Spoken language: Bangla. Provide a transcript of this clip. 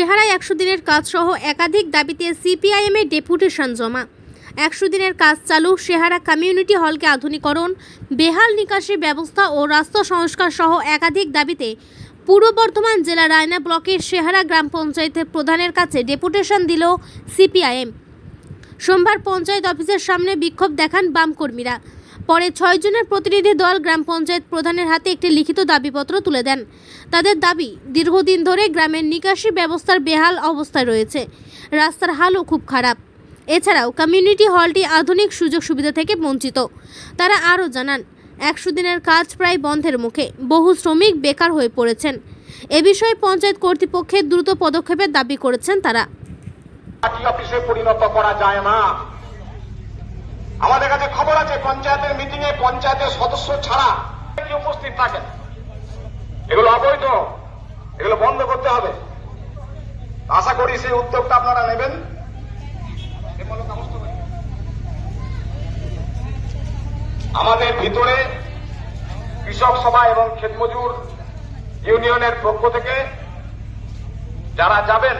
সেহারায় একশো দিনের কাজ সহ একাধিক দাবিতে সিপিআইএমের ডেপুটেশন জমা। একশো দিনের কাজ চালু সেহারা কমিউনিটি হলকে আধুনিকরণ, বেহাল নিকাশি ব্যবস্থা ও রাস্তা সংস্কার সহ একাধিক দাবিতে পূর্ব বর্ধমান জেলা রায়না ব্লকের সেহারা গ্রাম পঞ্চায়েতের প্রধানের কাছে ডেপুটেশন দিল সিপিআইএম। সোমবার পঞ্চায়েত অফিসের সামনে বিক্ষোভ দেখান বাম কর্মীরা পরে ছয়জনের প্রতিনিধি দল গ্রাম পঞ্চায়েত প্রধানের হাতে একটি লিখিত দাবিপত্র তুলে দেন। তাদের দাবি, দীর্ঘদিন ধরে গ্রামের নিকাশি ব্যবস্থার বেহাল অবস্থায় রয়েছে। রাস্তার হালও খুব খারাপ। এছাড়াও কমিউনিটি হলটি আধুনিক সুযোগ সুবিধা থেকে বঞ্চিত। তারা আরও জানান, একশো দিনের কাজ প্রায় বন্ধের মুখে। বহু শ্রমিক বেকার হয়ে পড়েছেন। এ বিষয়ে পঞ্চায়েত কর্তৃপক্ষের দ্রুত পদক্ষেপের দাবি করেছেন তারা। অফিসে পরিণত করা যায় না। আমাদের কাছে খবর আছে, পঞ্চায়েতের মিটিং এ পঞ্চায়েতের সদস্য ছাড়া কি উপস্থিত থাকেন? এগুলো অবৈধ, এগুলো বন্ধ করতে হবে। আশা করি সেই উদ্যোগটা আপনারা নেবেন। আমাদের ভিতরে কৃষক সভা এবং ক্ষেতমজুর ইউনিয়নের পক্ষ থেকে যারা যাবেন